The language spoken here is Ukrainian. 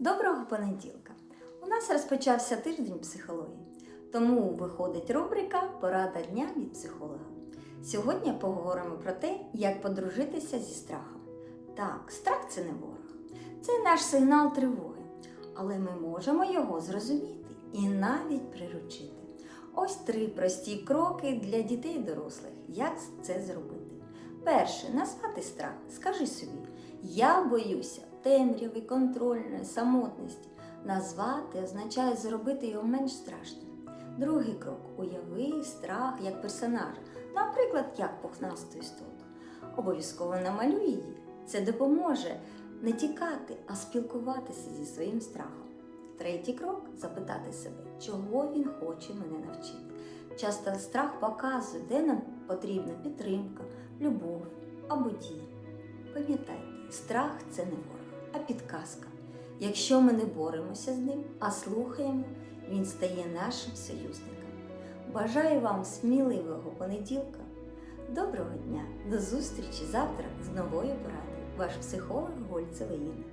Доброго понеділка! У нас розпочався тиждень психології, тому виходить рубрика Порада дня від психолога. Сьогодні поговоримо про те, як подружитися зі страхом. Так, страх це не ворог, це наш сигнал тривоги, але ми можемо його зрозуміти і навіть приручити. Ось три прості кроки для дітей і дорослих. Як це зробити? Перше, назвати страх. Скажи собі, я боюся темряви, контрольної, самотності. Назвати означає зробити його менш страшним. Другий крок уяви страх як персонажа, наприклад, як пухнасту істоту. Обов'язково намалюй її. Це допоможе не тікати, а спілкуватися зі своїм страхом. Третій крок запитати себе, чого він хоче мене навчити. Часто страх показує, де нам потрібна підтримка, любов або дія. Пам'ятайте, страх це не ворог, а підказка. Якщо ми не боремося з ним, а слухаємо, він стає нашим союзником. Бажаю вам сміливого понеділка. Доброго дня! До зустрічі завтра з новою порадою. Ваш психолог Гольцева Інна.